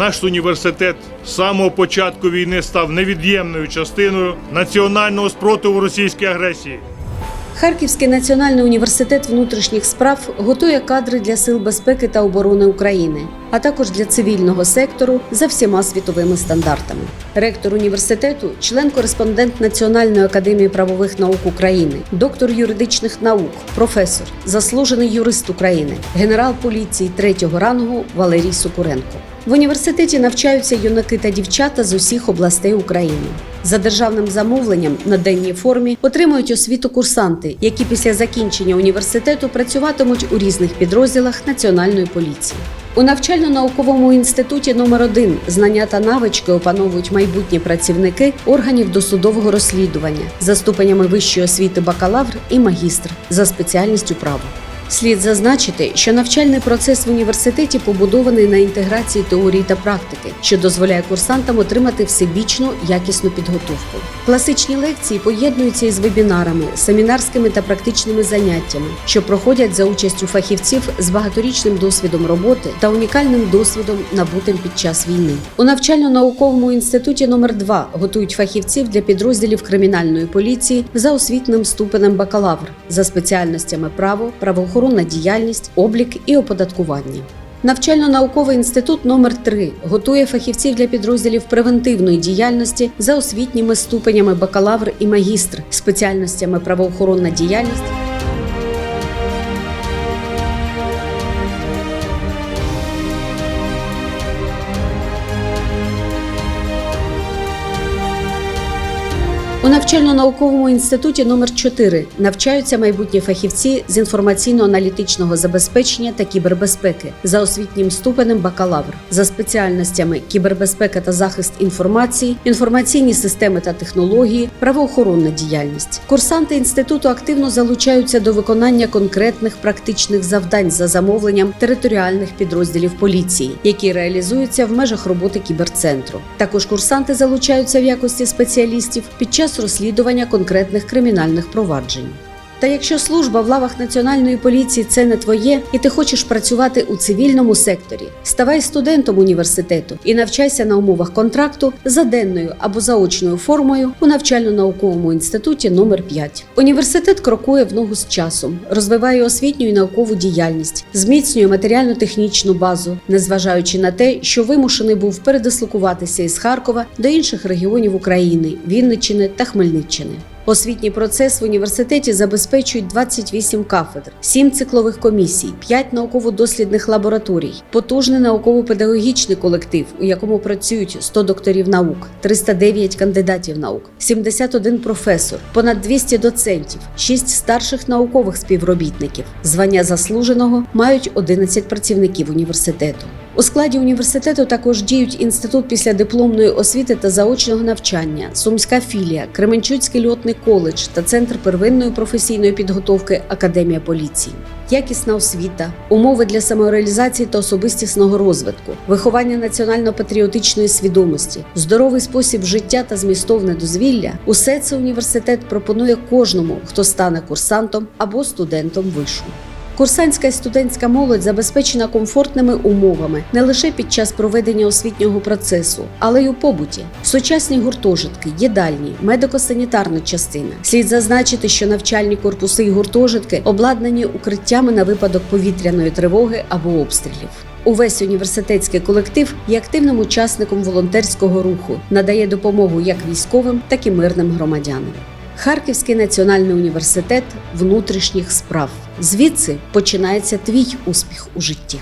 наш університет з самого початку війни став невід'ємною частиною національного спротиву російській агресії. Харківський національний університет внутрішніх справ готує кадри для сил безпеки та оборони України, а також для цивільного сектору за всіма світовими стандартами. Ректор університету, член-кореспондент Національної академії правових наук України, доктор юридичних наук, професор, заслужений юрист України, генерал поліції третього рангу Валерій Сокуренко. В університеті навчаються юнаки та дівчата з усіх областей України. За державним замовленням на денній формі отримують освіту курсанти, які після закінчення університету працюватимуть у різних підрозділах Національної поліції. У навчально-науковому інституті номер 1 знання та навички опановують майбутні працівники органів досудового розслідування за ступенями вищої освіти бакалавр і магістр за спеціальністю право. Слід зазначити, що навчальний процес в університеті побудований на інтеграції теорії та практики, що дозволяє курсантам отримати всебічну якісну підготовку. Класичні лекції поєднуються із вебінарами, семінарськими та практичними заняттями, що проходять за участю фахівців з багаторічним досвідом роботи та унікальним досвідом, набутим під час війни. У навчально-науковому інституті номер 2 готують фахівців для підрозділів кримінальної поліції за освітним ступенем бакалавр за спеціальностями право, правоохоронна діяльність, облік і оподаткування. Навчально-науковий інститут номер 3 готує фахівців для підрозділів превентивної діяльності за освітніми ступенями бакалавр і магістр, спеціальностями правоохоронна діяльність. У навчально-науковому інституті номер 4 навчаються майбутні фахівці з інформаційно-аналітичного забезпечення та кібербезпеки за освітнім ступенем бакалавр, за спеціальностями кібербезпека та захист інформації, інформаційні системи та технології, правоохоронна діяльність. Курсанти інституту активно залучаються до виконання конкретних практичних завдань за замовленням територіальних підрозділів поліції, які реалізуються в межах роботи кіберцентру. Також курсанти залучаються в якості спеціалістів під час розслідування конкретних кримінальних проваджень. Та якщо служба в лавах національної поліції це не твоє, і ти хочеш працювати у цивільному секторі, ставай студентом університету і навчайся на умовах контракту за денною або заочною формою у навчально-науковому інституті номер 5 Університет крокує в ногу з часом, розвиває освітню і наукову діяльність, зміцнює матеріально-технічну базу, незважаючи на те, що вимушений був передислокуватися із Харкова до інших регіонів України, Вінниччини та Хмельниччини. Освітній процес в університеті забезпечують 28 кафедр, 7 циклових комісій, 5 науково-дослідних лабораторій, потужний науково-педагогічний колектив, у якому працюють 100 докторів наук, 309 кандидатів наук, 71 професор, понад 200 доцентів, 6 старших наукових співробітників. Звання заслуженого мають 11 працівників університету. У складі університету також діють інститут післядипломної освіти та заочного навчання, Сумська філія, Кременчуцький льотний коледж та центр первинної професійної підготовки Академія поліції. Якісна освіта, умови для самореалізації та особистісного розвитку, виховання національно-патріотичної свідомості, здоровий спосіб життя та змістовне дозвілля усе це університет пропонує кожному, хто стане курсантом або студентом вишу. Курсантська і студентська молодь забезпечена комфортними умовами не лише під час проведення освітнього процесу, але й у побуті. Сучасні гуртожитки, їдальні, медико-санітарна частина. Слід зазначити, що навчальні корпуси і гуртожитки обладнані укриттями на випадок повітряної тривоги або обстрілів. Увесь університетський колектив є активним учасником волонтерського руху, надає допомогу як військовим, так і мирним громадянам. Харківський національний університет внутрішніх справ. Звідси починається твій успіх у житті.